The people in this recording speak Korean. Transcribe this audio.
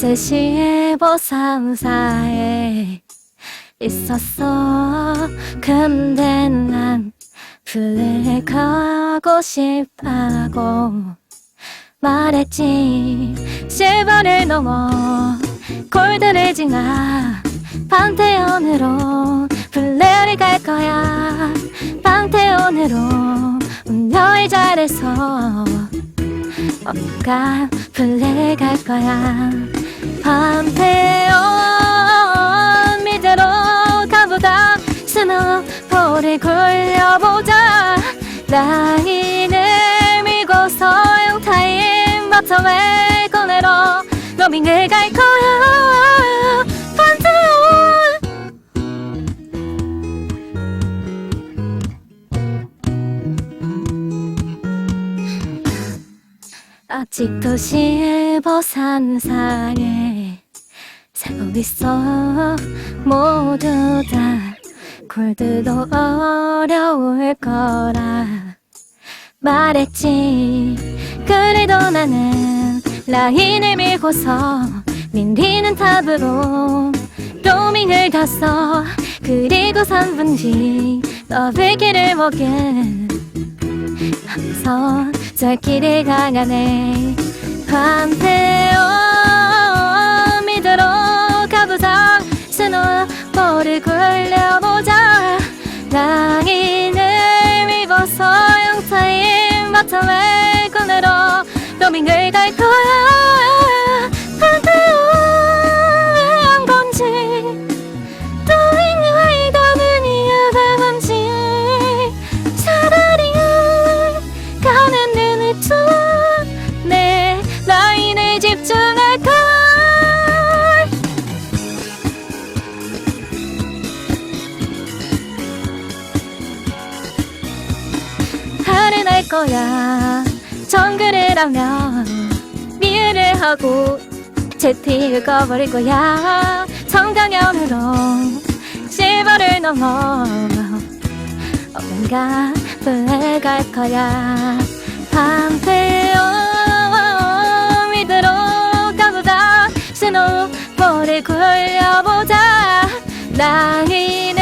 넉대제시의 보상사에 있었어. 근데 난 블랙하고 싶다고 말했지. 실버를 넘어 골드를 지나 판테온으로 블랙을 갈 거야. 판테온으로 운명을 잘해서 뭔가 블랙 갈 거야 판테온 미대로 가보다 스노볼을 굴려보자. 라인을 밀고서 영타임 바텀에 꺼내러 로밍을 갈 거야. 판테온 아직도 실버산사에 살고 있어. 모두 다 골드도 어려울 거라 말했지. 그래도 나는 라인을 밀고서 밀리는 탑으로 로밍을 갔어. 그리고 3분 뒤 더블킬을 먹은 하면서 저길을 강하네 스노볼을 굴려보자. 라인을 밀고서 영타임 바텀을 꺼내러 로밍을 갈 거야. 판테온 왜한 건지 로밍을 담은 이유가 뭔지. 차라리 가는 눈을 뚫내 라인에 집중 거야. 정글을 하면 미유를 하고 채팅을 꺼버릴 거야. 청강연으로 실버를 넘어 어딘가 블랙 갈 거야. 판테온 믿으러 가보자 스노볼을 굴려보자. 라인을